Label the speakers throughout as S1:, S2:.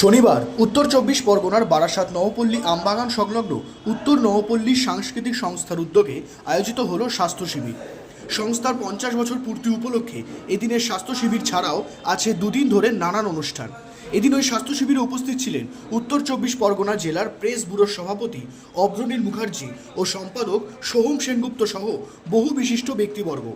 S1: শনিবার, উত্তর চব্বিশ পরগনার বারাসাত নবপল্লী আমবাগান সংলগ্ন উত্তর নবপল্লী সাংস্কৃতিক সংস্থার উদ্যোগে আয়োজিত হল স্বাস্থ্য শিবির। সংস্থার পঞ্চাশ বছর পূর্তি উপলক্ষে এদিনের স্বাস্থ্য শিবির ছাড়াও আছে দুদিন ধরে নানান অনুষ্ঠান। এদিন ওই স্বাস্থ্য শিবিরে উপস্থিত ছিলেন উত্তর চব্বিশ পরগনা জেলার প্রেস ব্যুরোর সভাপতি অগ্রনীল মুখার্জি ও সম্পাদক সোহম সেনগুপ্ত সহ বহু বিশিষ্ট ব্যক্তিবর্গ।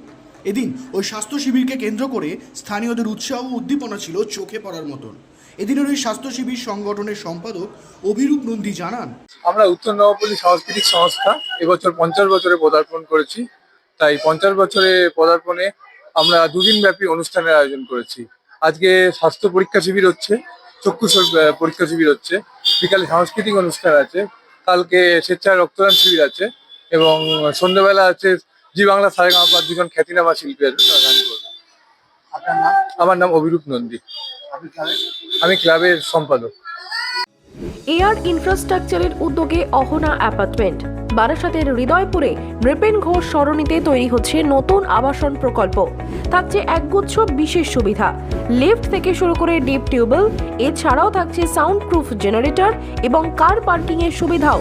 S1: এদিন ওই স্বাস্থ্য শিবিরকে কেন্দ্র করে স্থানীয়দের উৎসাহ ও উদ্দীপনা ছিল চোখে পড়ার মতন। এদিনের ওই স্বাস্থ্য শিবির সংগঠনের সম্পাদক অভিরূপ নন্দী জানান,
S2: আমরা উত্তর নবপল্লী সাংস্কৃতিক সংস্থা এবছর পঞ্চাশ বছরে পদার্পণ করেছি। তাই পঞ্চাশ বছরে পদার্পণে আমরা দুদিন ব্যাপী অনুষ্ঠানের আয়োজন করেছি। আজকে স্বাস্থ্য পরীক্ষা শিবির হচ্ছে চক্ষু পরীক্ষা শিবির হচ্ছে, বিকালে সাংস্কৃতিক অনুষ্ঠান আছে, কালকে স্বেচ্ছায় রক্তদান শিবির আছে এবং সন্ধ্যেবেলা আছে জি বাংলা সারেগামাপার দুজন খ্যাতিনামা শিল্পী আছে তারা গান করবে। আমার নাম অভিরূপ নন্দী। আমি ক্লাবের সম্পাদক।
S3: এয়ার ইনফ্রাস্ট্রাকচারের উদ্যোগে অহনা অ্যাপার্টমেন্ট। বারাসাতের হৃদয়পুরে নৃপেন ঘোষ সরণিতে তৈরি হচ্ছে নতুন আবাসন প্রকল্প। থাকছে একগুচ্ছ বিশেষ সুবিধা। লিফট থেকে শুরু করে ডিপ টিউবওয়েল এছাড়াও থাকছে সাউন্ড প্রুফ জেনারেটর এবং কার পার্কিং এর সুবিধাও।